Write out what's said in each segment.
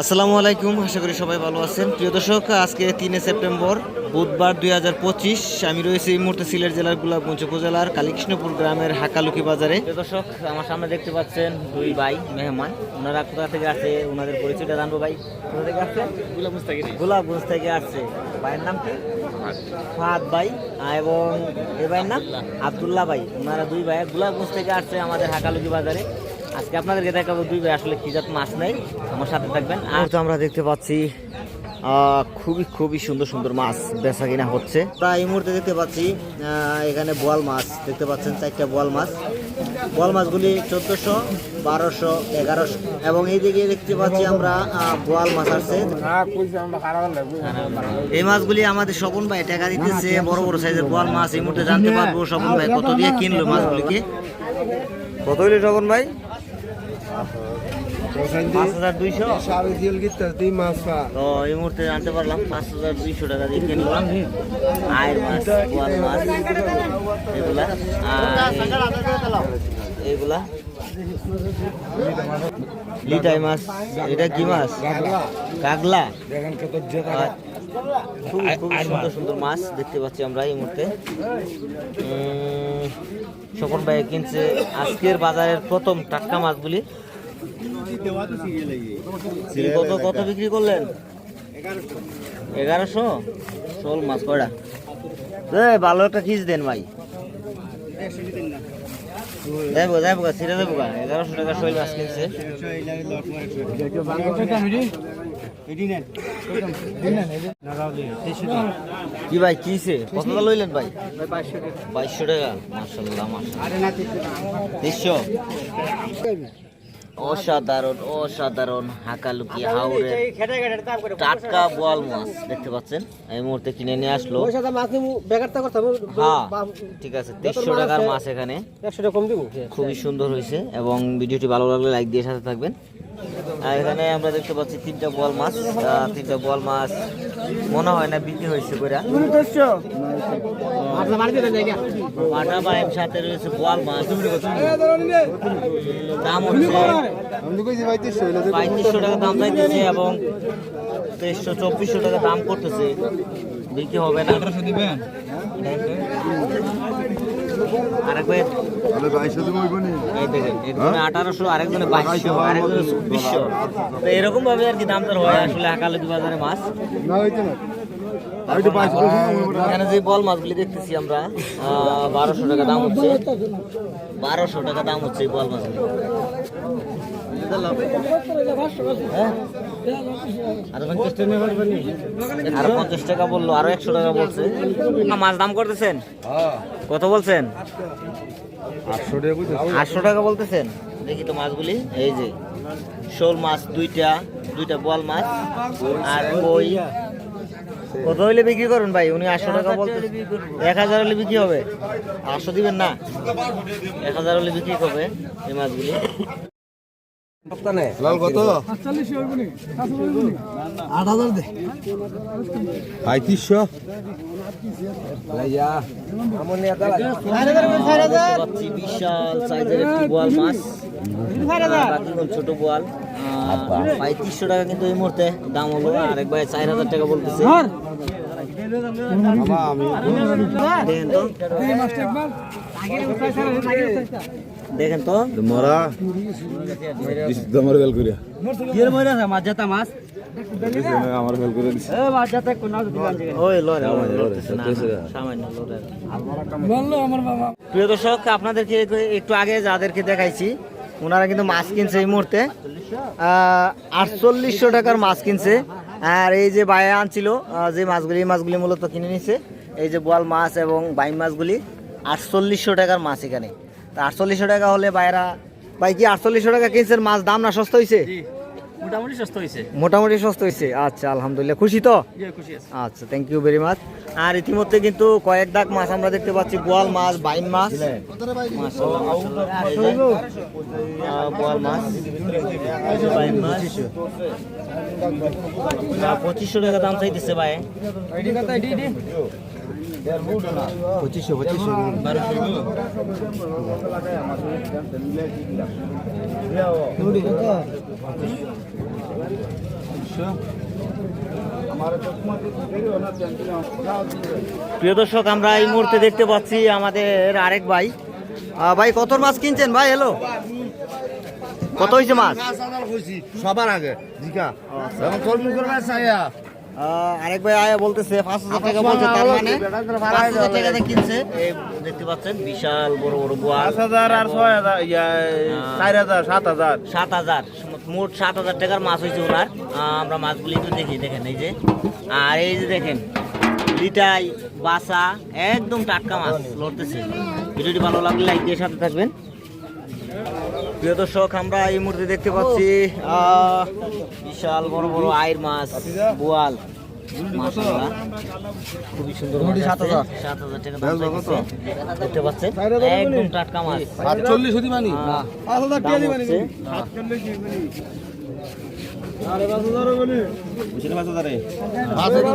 আসসালামু আলাইকুম আশা করি সবাই ভালো আছেন। প্রিয় দর্শক আজকে তিনে সেপ্টেম্বর বুধবার দুই হাজার পঁচিশ আমি রয়েছি এই মুহূর্তে সিলেট জেলার গোলাপগঞ্জ উপজেলার কালীকৃষ্ণপুর গ্রামের হাকালুকি বাজারে। প্রিয় দর্শক আমার সামনে দেখতে পাচ্ছেন দুই ভাই মেহমান। ওনারা কোথা থেকে আসে ওনাদের পরিচয়টা জানব ভাই। কোথা থেকে আসছে? গোলাপগঞ্জ থেকে। গোলাপগঞ্জ থেকে আসছে। ভাইয়ের নাম কি? ফাহাদ ভাই। এবং এ ভাইয়ের নাম? আবদুল্লাহ ভাই। ওনারা দুই ভাই গোলাপগঞ্জ থেকে আসছে আমাদের হাকালুকি বাজারে। আজকে আপনাদেরকে দেখাবো দুই ভাই আসলে কি জাত মাছ নেই। আমার সাথে থাকবেন। আর তো আমরা দেখতে পাচ্ছি আহ, খুবই খুবই সুন্দর সুন্দর মাছ বেচা কিনা হচ্ছে। তা এই মুহূর্তে দেখতে পাচ্ছি আহ, এখানে বোয়াল মাছ দেখতে পাচ্ছেন চারটা বোয়াল মাছ। বোয়াল মাছগুলি চোদ্দোশো বারোশো এগারোশো এবং এইদিকে দেখতে পাচ্ছি আমরা আহ, বোয়াল মাছ আসছে এই মাছগুলি আমাদের স্বপন ভাই টাকা দিতেছে বড় বড় সাইজের বোয়াল মাছ এই মুহূর্তে জানতে পারব স্বপন ভাই কত দিয়ে কিনলো মাছগুলিকে। কত হইল স্বপন ভাই? পাঁচ হাজার দুইশো? তো এই মুহূর্তে জানতে পারলাম পাঁচ হাজার দুইশো টাকা দিয়ে কিনলাম আয়ের মাছ বোয়াল মাছ এগুলা। লিটাই মাছ এটা কি মাছ? কাগলা। খুব সুন্দর সুন্দর মাছ দেখতে পাচ্ছি আমরা এই মুহূর্তে। স্বপন ভাই কিনছে। আজকের বাজারের প্রথম টাটকা মাছগুলি কত কত বিক্রি করলেন? এগারোশো? শোল মাছ কয়টা? ভালো একটা খিচ দেন ভাই। দেবো দেবো ছিঁড়ে দেবো গা। এগারোশো টাকা শৈল মাছ কিনছে। কি ভাই কিছে কতটা লইলেন ভাই? বাইশশো টাকা। মার্শাল্লাহ মার্শাল্লাহ তিনশো? অসাধারণ অসাধারণ হাকালুকি হাওড়ে টাটকা বোয়াল মাছ দেখতে পাচ্ছেন? এই মুহূর্তে কিনে নিয়ে আসলো। হ্যাঁ ঠিক আছে দেড়শো টাকার মাছ এখানে। খুবই সুন্দর হয়েছে এবং ভিডিওটি ভালো লাগলে লাইক দিয়ে সাথে থাকবেন। এখানে আমরা দেখতে পাচ্ছি তিনটা বল মাছ আহ, তিনটা বল মাছ মনে হয় না বিক্রি হয়েছে করে মাটা বাইম সাথে রয়েছে বোয়াল মাছ। দাম হচ্ছে পঁয়ত্রিশশো টাকা দাম চাইতেছে এবং তেইশশো চব্বিশশো টাকা দাম করতেছে। বিক্রি হবে না। আরেকবার। এই দেখেন একজনে আঠারোশো আরেকজনে বাইশশো আরেকজনে চব্বিশশো তো এরকম ভাবে আর কি দাম দর হয় আসলে হাকালুকি বাজারে মাছ? এখানে যে বল মাছগুলি দেখতেছি আমরা বারোশো টাকা দাম হচ্ছে। বারোশো টাকা দাম হচ্ছে বল হ্যাঁ? আরও পঞ্চাশ টাকা বলল আরও একশো টাকা বলছে। মাছ দাম করতেছেন? কত বলছেন? আটশো টাকা বলতেছেন? দেখি তো মাছগুলি এই যে শোল মাছ দুইটা দুইটা বল মাছ আর কই কত হইলে বিক্রি করুন ভাই উনি আটশো টাকা বলতে এক হাজার হলে বিক্রি হবে। আটশো দিবেন না? এক হাজার হলে বিক্রি হবে এই মাছগুলি। পঁয়ত্রিশশো বিশাল সাইজের একটি বোয়াল মাছ ছোট বোয়াল পঁয়ত্রিশশো টাকা কিন্তু এই মুহূর্তে দাম হলো আর এক ভাই চার হাজার টাকা বলতেছে দেখেন তো দেখেন তো। মরা। বেল করিয়া আমার বেল করে দিছে। ওই লরে লড়তেছে না, না, সামান্য লড়ে। প্রিয় দর্শক আপনাদেরকে একটু- একটু আগে যাদেরকে দেখাইছি ওনারা কিন্তু মাছ কিনছে এই মুহূর্তে। আটচল্লিশশো টাকার মাছ কিনছে। আর এই যে বায়া আনছিল যে মাছগুলি এই মাছগুলি মূলত কিনে নিছে। এই যে বোয়াল মাছ এবং বাইম মাছগুলি। আটচল্লিশশো টাকার মাছ এখানে। তা আটচল্লিশশো টাকা হলে বাইরা ভাই কি আটচল্লিশশো টাকা কিনছেন মাছ দাম না সস্তা হয়েছে মোটামুটি সস্তা হয়েছে মোটামুটি সস্তা হয়েছে আচ্ছা আলহামদুলিল্লাহ। খুশি তো? আচ্ছা থ্যাংক ইউ ভেরি মাচ আর ইতিমধ্যে কিন্তু কয়েক দাগ মাছ আমরা দেখতে পাচ্ছি বোয়াল মাছ বোয়াল মাছ। বাইম মাছ পঁচিশশো টাকা দাম চাইতেছে ভাই। পঁচিশশো পঁচিশশো প্রিয় দর্শক আমরা এই মুহূর্তে দেখতে পাচ্ছি আমাদের আরেক ভাই। ভাই কত মাছ কিনছেন? ভাই হ্যালো কত হয়েছে মাছ? সবার আগে জিকা। এখন আহ, আরেক ভাই আয়া বলতেছে পাঁচ হাজার টাকা বলছে তার মানে পাঁচ হাজার টাকাতে কিনছে। দেখতে পাচ্ছেন বিশাল বড় বড় পাঁচ হাজার আর ছয় হাজার ইয়া চার হাজার সাত হাজার। সাত হাজার মোট সাত হাজার টাকার মাছ হয়েছে ওনার। আহ, আমরা মাছগুলি একটু দেখি দেখেন এই যে। আর এই যে দেখেন লিটাই বাসা একদম টাটকা মাছ লড়তেছে। ভিডিওটি ভালো লাগলে লাইক দিয়ে সাথে থাকবেন। প্রিয় দর্শক আমরা এই মুহূর্তে দেখতে পাচ্ছি আহ, বিশাল বড় বড় আয়ের মাছ বোয়াল। খুবই সুন্দর মাছ আছে। সাত হাজার টাকা দেখতে পাচ্ছেন? একদম টাটকা মাছ। আটচল্লিশ মানি পাঁচ হাজার দাম হচ্ছে পাঁচ হাজার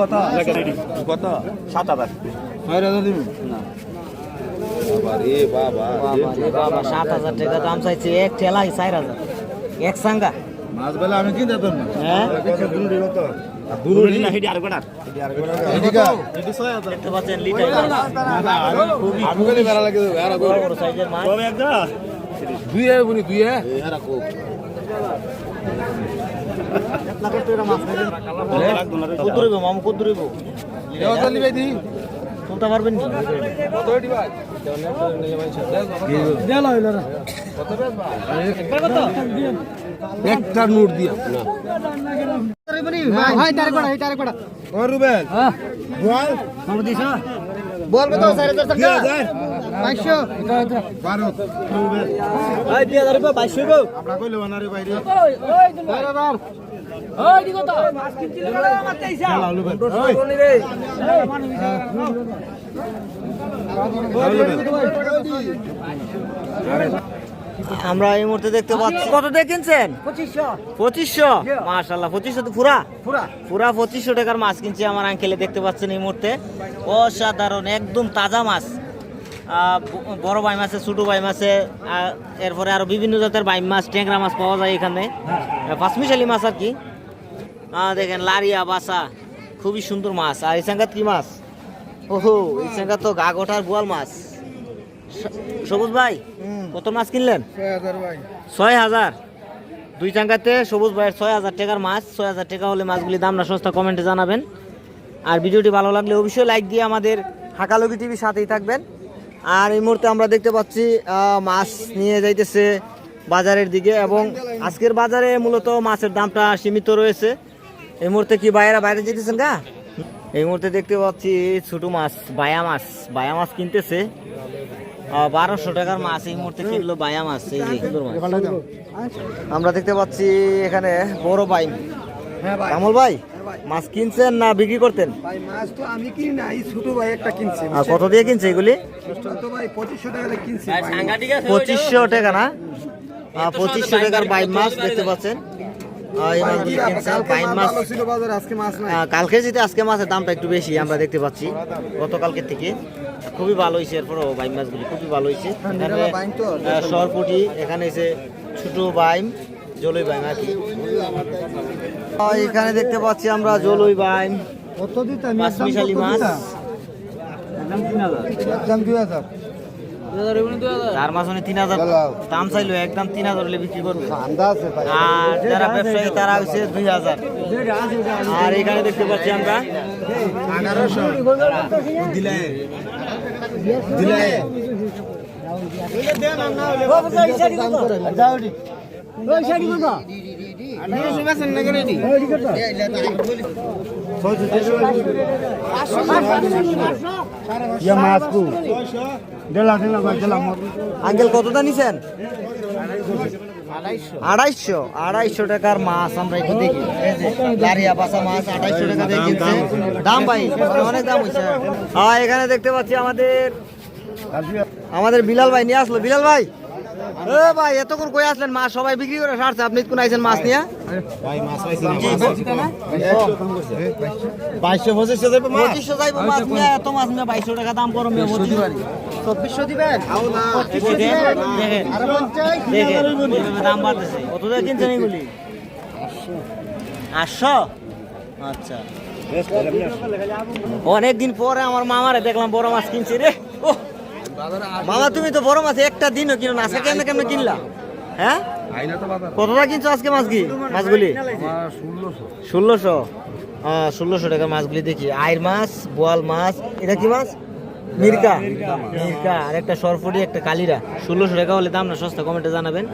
কত? কত? সাত হাজার ছয় হাজার দিবি? বাবা রে বাবা। বাবা রে বাবা সাত হাজার টাকা দাম চাইছে। এক ঠেলাই চার হাজার। এক সাঙ্গা। মাছ বেলা আমি কি যেতাম না। হ্যাঁ? দুরুড়ি না। হেডি আর গোটা এদিকে দেখতে পাচ্ছেন লিটার মাছ। খুবই আমি গেলে বেড়া লাগে আর বড় বড় সাইজের মাছ। দুই এ বুনি দুই এ এরা কো তুলতে পারবেন একটা নোট দিয়া বল বল আমরা এই মুহূর্তে দেখতে পাচ্ছি কত দিয়ে কিনছেন? পঁচিশশো। মাশাল্লাহ পঁচিশশো তো পুরা পুরা পঁচিশশো টাকার মাছ কিনছে আমার আঙ্কেলে দেখতে পাচ্ছেন এই মুহূর্তে। অসাধারণ একদম তাজা মাছ। বড় বাইম আছে ছোটো বাইম আছে এরপরে আরও বিভিন্ন জাতের বাইম মাছ ট্যাংরা মাছ পাওয়া যায় এখানে। পাঁচমিশালি মাছ আর কি। দেখেন লারিয়া বাসা খুবই সুন্দর মাছ। আর এই সাঙ্গাত কি মাছ? ওহো এই সাঙ্গাত তো গা গোটার বোয়াল মাছ। সবুজ ভাই কত মাছ কিনলেন? ছয় হাজার দুই চাঙ্গাতে সবুজ ভাইয়ের ছয় হাজার টাকার মাছ। ছয় হাজার টাকা হলে মাছগুলি দাম না সস্তা কমেন্টে জানাবেন। আর ভিডিওটি ভালো লাগলে অবশ্যই লাইক দিয়ে আমাদের হাকালগি টিভির সাথেই থাকবেন। আর এই মুহূর্তে আমরা দেখতে পাচ্ছি মাছ নিয়ে যাইতেছে বাজারের দিকে এবং আজকের বাজারে মূলত মাছের দামটা সীমিত রয়েছে। এই মুহূর্তে কি বাইরে বাইরে যেতেছেন গা? এই মুহূর্তে দেখতে পাচ্ছি ছোট মাছ বায়া মাছ বায়া মাছ কিনতেছে। বারোশো টাকার মাছ এই মুহূর্তে কিনলো বায়া মাছ এই যে সুন্দর মাছ। আমরা দেখতে পাচ্ছি এখানে বড় বাইম কামল ভাই? মাছ কিনছেন না বিক্রি করতেন? ভাই মাছ তো আমি কিনি না এই ছোট ভাই একটা কিনছি। আর কত দিয়ে কিনছে এগুলি? তো ভাই পঁচিশশো টাকা দিয়ে কিনছি পঁচিশশো টাকা না? আহ, পঁচিশশো টাকার বাইম মাছ দেখতে পাচ্ছেন। আহ, এই মাছগুলি কিনছে বাইম মাছ। ভালো আজকে মাছ কালকে যেতে আজকে মাছের দামটা একটু বেশি আমরা দেখতে পাচ্ছি। গতকালকের থেকে খুবই ভালো হয়েছে এরপরও বাইম মাছগুলি খুবই ভালো হয়েছে। এখানে সরপুটি এখানে এসে ছোট বাইম জলই বাইম আর কি এখানে দেখতে পাচ্ছি আমরা জলই বাইম কত দিতে আমি পাঁচ মিশালি মাছ। একদম দুই হাজার। চার মাছ মানে তিন হাজার। দাম চাইলো একদম তিন হাজার হলে বিক্রি করবে। আন্দাজ আছে ভাই। আর যারা ব্যবসায়ী তারা হচ্ছে দুই হাজার। আর এখানে দেখতে পাচ্ছি আমরা। আঙ্কেল কতটা নিছেন? আড়াইশো। আড়াইশো? টাকার মাছ আমরা একটু দেখি। এই যে বাসা মাছ আড়াইশো টাকা দিয়ে কিনছে। দাম ভাই অনেক দাম হয়েছে। হ্যাঁ এখানে দেখতে পাচ্ছি আমাদের আমাদের বিলাল ভাই নিয়ে আসলো। বিলাল ভাই এ ভাই এতক্ষণ কই আসলেন? মাছ সবাই বিক্রি করে সারছে। আপনি কোন আইছেন মাছ নিয়ে? বাইশশো। পঁচিশশো দেবে পঁচিশশো যাইবো মাছ নিয়ে এত মাছ নিয়ে বাইশশো টাকা দাম করো মেয়ে বলতে পারি চব্বিশশো দিবেন? দেখেন। দেখেন। দেখেন। এইভাবে দাম বাড়তেছে। কত টাকা কিনছেন এগুলি? আটশো। আচ্ছা। অনেকদিন পরে আমার মামারে দেখলাম বড় মাছ কিনছে রে। ও মামা, তুমি তো বড় মাছ, একটা দিনও কিনো না কেমনে কেমনে কিনলা? হ্যাঁ? কতটা কিনছো আজকে মাছ কি মাছগুলি? ষোলোশো। হ্যাঁ ষোলোশো টাকা মাছগুলি দেখি। আইর মাছ, বোয়াল মাছ, এটা কি মাছ? মির্কা। মির্কা, আর একটা সরফুটি একটা কালিরা। ষোলোশো টাকা হলে দাম না সস্তা, কমেন্টে জানাবেন।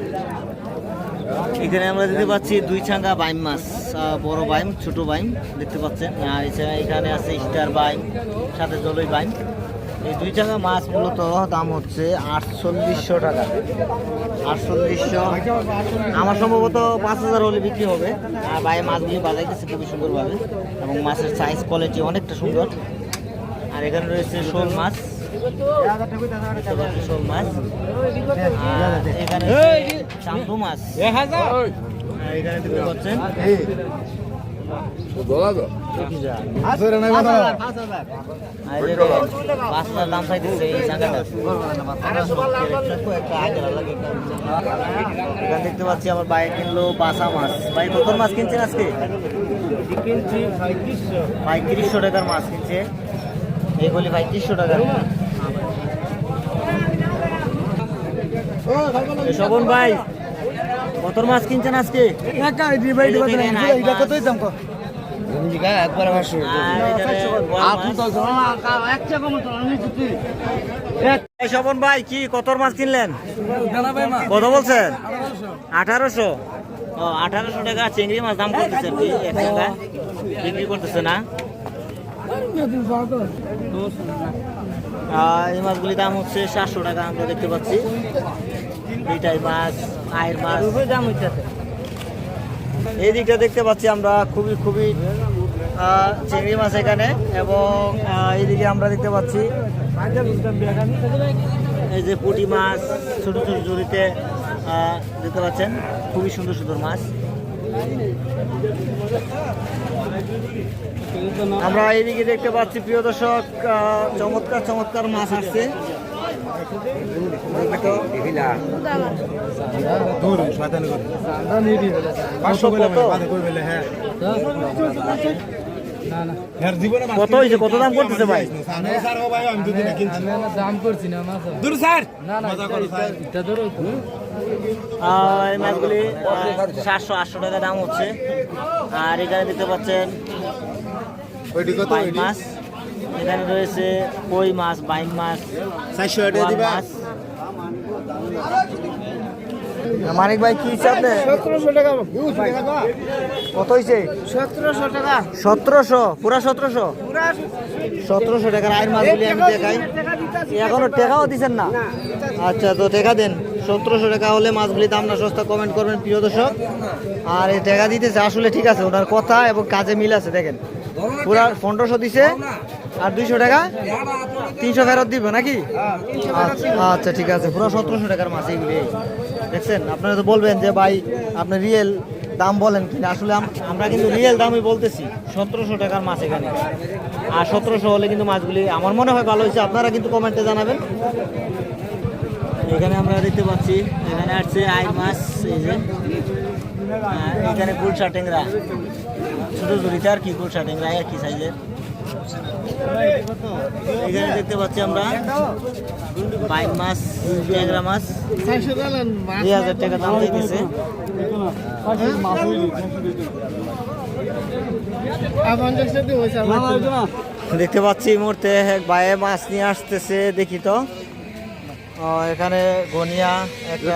এখানে আমরা দেখতে পাচ্ছি দুই ছাঙ্গা বাইম মাছ বড় বাইম, ছোট বাইম, দেখতে পাচ্ছেন। আর এছাড়া এখানে আছে স্টার বাইম, সাথে জলই বাইম। এই দুই চাঙ্গা মাছ মূলত দাম হচ্ছে আটচল্লিশশো টাকা। আটচল্লিশশো। আমার সম্ভবত পাঁচ হাজার হলে বিক্রি হবে। আর বাইরে মাছগুলি বাজাইতেছে খুবই সুন্দরভাবে। এবং মাছের সাইজ কোয়ালিটি অনেকটা সুন্দর। আর এখানে রয়েছে শোল মাছ। শোল মাছ। এখানে চান্দু মাছ। এখানে দেখতে পাচ্ছেন এই এই দেখতে পাচ্ছি আমার বাইক কিনলো বাসা মাছ ভাই কত মাছ কিনছেন আজকে পঁয়ত্রিশশো টাকার মাছ কিনছে এইগুলি পঁয়ত্রিশশো টাকার এই শোভন ভাই। কত মাছ কিনছেন আজকে? এটা কতই দাম কো? শোভন ভাই কি কত মাছ কিনলেন? কত বলছেন? আঠারোশো। ও আঠারোশো টাকা চিংড়ি মাছ দাম করতেছে আর কি এক টাকা। বিক্রি করতেছে না? এই মাছগুলির দাম হচ্ছে সাতশো টাকা আমরা দেখতে পাচ্ছি। এইটাই মাছ আয়ের মাছ। দাম হচ্ছে এই দিকটা দেখতে পাচ্ছি আমরা খুবই খুবই চিংড়ি মাছ এখানে এবং এইদিকে আমরা দেখতে পাচ্ছি এই যে পুঁটি মাছ ছোট ছোট জড়িতে দেখতে পাচ্ছেন খুবই সুন্দর সুন্দর মাছ। আমরা এইদিকে দেখতে পাচ্ছি প্রিয় দর্শক চমৎকার চমৎকার মাছ আসছে। কত? হয়েছে? কত দাম করতেছে ভাই? দাম করছি না এই মাছগুলি সাতশো আটশো টাকা দাম হচ্ছে। আর এখানে দেখতে পাচ্ছেন মাছ। এখানে রয়েছে কই মাছ বাইম মাছ মাছ। মানিক ভাই কি হিসাব নেই সতেরোশো টাকা। কত হয়েছে সতেরোশো টাকা। সতেরোশো? পুরা সতেরোশো? সতেরোশো টাকার আয়ের মাছগুলি আমি দেখাই। এখনও টাকাও দিচ্ছেন না? আচ্ছা তো টাকা দেন। সতেরোশো টাকা হলে মাছগুলি দাম না সস্তা কমেন্ট করবেন প্রিয় দর্শক। আর এই টাকা দিতেছে আসলে ঠিক আছে ওনার কথা এবং কাজে মিল আছে দেখেন। পুরা পনেরোশো দিছে। আর দুইশো টাকা? তিনশো ফেরত দিব নাকি? আচ্ছা আচ্ছা ঠিক আছে। পুরো সতেরোশো টাকার মাছ এইগুলি। দেখছেন, আপনারা তো বলবেন যে, ভাই, আপনি রিয়েল দাম বলেন কিনা? আসলে আমরা কিন্তু রিয়েল দামই বলতেছি, সতেরোশো টাকার মাছ এখানে। আর সতেরোশো হলে কিন্তু মাছগুলি, আমার মনে হয় ভালো হয়েছে। আপনারা কিন্তু কমেন্টে জানাবেন। এখানে আমরা দেখতে পাচ্ছি, এখানে আসছে আই মাছ, এই যে। এখানে গুলশা ট্যাংরা ছোট জড়িতে আর কি গুলশা আর কি সাইজের এখানে দেখতে পাচ্ছি আমরা বাইক মাছ, ট্যাংরা মাছ। দুই হাজার টাকা দাম দিতেছে। দেখতে পাচ্ছি মুহূর্তে বাইরে মাছ নিয়ে আসতেছে, দেখি তো। এখানে গনিয়া, একটা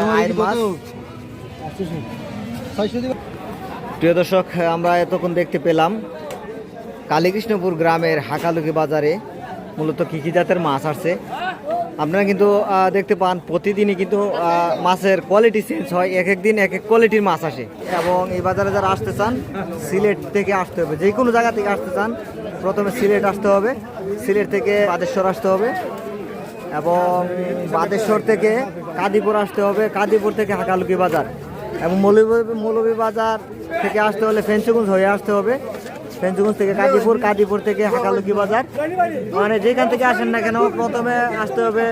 প্রিয় দর্শক, আমরা এতক্ষণ দেখতে পেলাম। কালীকৃষ্ণপুর গ্রামের হাকালুকি বাজারে মূলত কী কী জাতের মাছ আসছে? আপনারা কিন্তু দেখতে পান, প্রতিদিনই কিন্তু মাছের কোয়ালিটি চেঞ্জ হয়, এক এক দিন এক এক কোয়ালিটির মাছ আসে। এবং এই বাজারে যারা আসতে চান, সিলেট থেকে আসতে হবে। যে কোনো জায়গা থেকে আসতে চান, প্রথমে সিলেট আসতে হবে। সিলেট থেকে বাদেশ্বর আসতে হবে। এবং বাদেশ্বর থেকে কাদিপুর আসতে হবে। কাদিপুর থেকে হাকালুকি বাজার। এবং মৌলভী মৌলভী বাজার থেকে আসতে হলে ফেঞ্চুগঞ্জ হয়ে আসতে হবে। ফেঞ্চুগঞ্জ থেকে কাদিপুর কাদিপুর থেকে হাকালুকি বাজার। মানে যেখান থেকে আসেন না কেন, প্রথমে আসতে হবে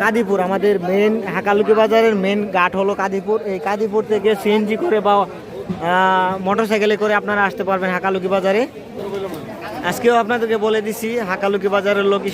কাদিপুর আমাদের মেন হাকালুকি বাজারের মেন ঘাট হলো কাদিপুর এই কাদিপুর থেকে সিএনজি করে বা মোটর সাইকেলে করে আপনারা আসতে পারবেন হাকালুকি বাজারে। আজকেও আপনাদেরকে বলে দিছি, হাকালুকি বাজারের লোকেশন